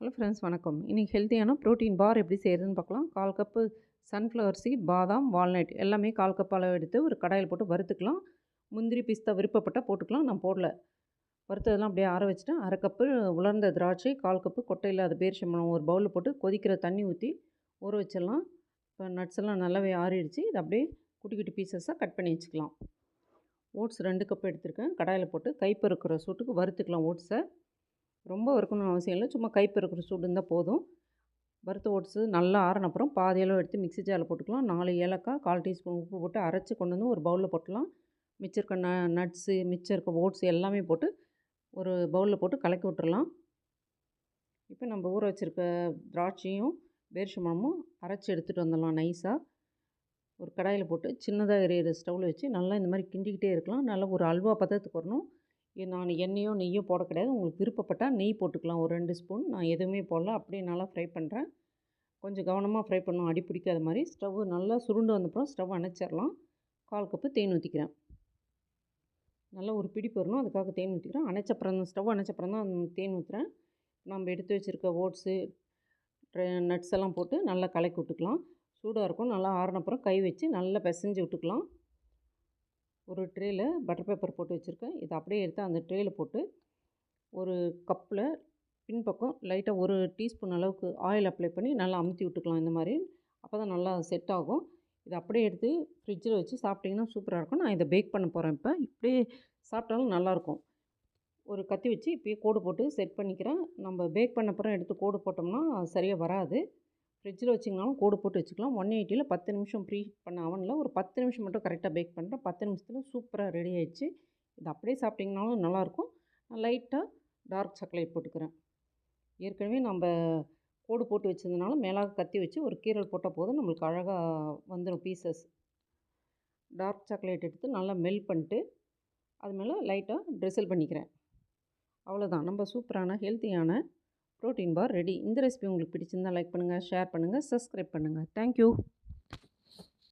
Hello friends வணக்கம். இன்றைக்கி ஹெல்த்தியான ப்ரோட்டீன் பார் எப்படி செய்கிறதுன்னு பார்க்கலாம். கால் கப்பு சன்ஃப்ளவர் சீட் பாதாம் வால்நட் எல்லாமே கால் கப் அளவு எடுத்து ஒரு கடாயில் போட்டு வறுத்துக்கலாம். முந்திரி பிஸ்தா விருப்பப்பட்டால் போட்டுக்கலாம். நான் போடல. வறுத்ததெல்லாம் அப்படியே ஆற வச்சுட்டேன். அரை கப்பு உலர்ந்த திராட்சை கால் கப்பு கொட்டை இல்லாத பேரிச்சம்பழம் ஒரு பவுலில் போட்டு கொதிக்கிற தண்ணி ஊற்றி ஊற வச்சிடலாம். இப்போ நட்ஸ் எல்லாம் நல்லாவே ஆறிடுச்சு. இதை அப்படியே குட்டி குட்டி பீசஸாக கட் பண்ணி வச்சுக்கலாம். ஓட்ஸ் ரெண்டு கப் எடுத்திருக்கேன். கடாயில் போட்டு கைப்பறுக்கிற சூட்டுக்கு வறுத்துக்கலாம் ஓட்ஸை ரொம்ப வறுக்கணும்னு அவசியம் இல்லை. சும்மா கைப்பெருக்கிற சூடு இருந்தால் போதும். வறுத்த ஓட்ஸு நல்லா ஆறின அப்புறம் பாதி அளவு எடுத்து மிக்ஸி ஜாரில் போட்டுக்கலாம். நாலு ஏலக்காய் கால் டீஸ்பூன் உப்பு போட்டு அரைச்சி கொண்டு வந்து ஒரு பவுலில் போட்டுக்கலாம் மிச்சம் இருக்க ந நட்ஸு மிச்சம் இருக்க ஓட்ஸ் எல்லாமே போட்டு ஒரு பவுலில் போட்டு கலக்கி விட்டுறலாம். இப்போ நம்ம ஊற வச்சுருக்க திராட்சையும் பேரிச்சம்பழமும் அரைச்சி எடுத்துகிட்டு வந்துடலாம் நைஸாக ஒரு கடாயில் போட்டு சின்னதாக எரியிற ஸ்டவ்வில் வச்சு நல்லா இந்த மாதிரி கிண்டிக்கிட்டே இருக்கலாம். நல்லா ஒரு அல்வா பதத்துக்கு வரணும். நான் எண்ணெயோ நெய்யோ போட கிடையாது. உங்களுக்கு விருப்பப்பட்டால் நெய் போட்டுக்கலாம். ஒரு ரெண்டு ஸ்பூன். நான் எதுவுமே போடல. அப்படியே நல்லா ஃப்ரை பண்ணுறேன் கொஞ்சம் கவனமாக ஃப்ரை பண்ணும் அடி பிடிக்காத மாதிரி. ஸ்டவ் நல்லா சுருண்டு வந்தப்புறம் ஸ்டவ் அணைச்சிடலாம். கால் கப்பு தேன் ஊற்றிக்கிறேன் நல்லா ஒரு பிடி வரணும் அதுக்காக தேன் ஊற்றிக்கிறேன் அணைச்சப்புறம் தான் ஸ்டவ் அணைச்சப்புறம் தான் தேன் ஊற்றுறேன் நம்ம எடுத்து வச்சுருக்க ஓட்ஸு நட்ஸ் எல்லாம் போட்டு நல்லா கலக்கி விட்டுக்கலாம். சூடாக இருக்கும். நல்லா ஆறினப்புறம் கை வச்சு நல்லா பிசைஞ்சு விட்டுக்கலாம். ஒரு ட்ரேயில் பட்டர் பேப்பர் போட்டு வச்சுருக்கேன். இதை அப்படியே எடுத்து அந்த ட்ரேயில் போட்டு ஒரு கப்பில் பின்பக்கம் லைட்டாக ஒரு டீஸ்பூன் அளவுக்கு ஆயில் அப்ளை பண்ணி நல்லா அமுத்தி விட்டுக்கலாம் இந்த மாதிரி. அப்போ தான் நல்லா செட் ஆகும். இதை அப்படியே எடுத்து ஃப்ரிட்ஜில் வச்சு சாப்பிட்டிங்கன்னா சூப்பராக இருக்கும். நான் இதை பேக் பண்ண போகிறேன் இப்போ. இப்படியே சாப்பிட்டாலும் நல்லாயிருக்கும் ஒரு கத்தி வச்சு இப்போயே கோடு போட்டு செட் பண்ணிக்கிறேன். நம்ம பேக் பண்ண அப்புறம் எடுத்து கோடு போட்டோம்னா சரியாக வராது. ஃப்ரிட்ஜில் வச்சிங்கனாலும் கோடு போட்டு வச்சுக்கலாம். ஒன் எயிட்டியில் பத்து நிமிஷம் ப்ரீ பண்ண அவனில் ஒரு பத்து நிமிஷம் மட்டும் கரெக்டாக பேக் பண்ணுறேன் பத்து நிமிஷத்தில் சூப்பராக ரெடி ஆயிடுச்சு. இது அப்படியே சாப்பிட்டிங்கனாலும் நல்லாயிருக்கும். நான் லைட்டாக டார்க் சாக்லேட் போட்டுக்கிறேன். ஏற்கனவே நம்ம கோடு போட்டு வச்சதுனால மேலாக கத்தி வச்சு ஒரு கீரல் போட்டால் போதும். நம்மளுக்கு அழகாக வந்துடும் பீசஸ் டார்க் சாக்லேட் எடுத்து நல்லா மெல்ட் பண்ணிட்டு அது மேலே லைட்டாக ட்ரெஸ்ஸில் பண்ணிக்கிறேன். அவ்வளோதான் நம்ம சூப்பரான ஹெல்த்தியான ப்ரோட்டீன் பார் ரெடி. இந்த ரெசிபி உங்களுக்கு பிடிச்சிருந்தால் லைக் பண்ணுங்கள் ஷேர் பண்ணுங்கள் சப்ஸ்கிரைப் பண்ணுங்கள் தேங்க்யூ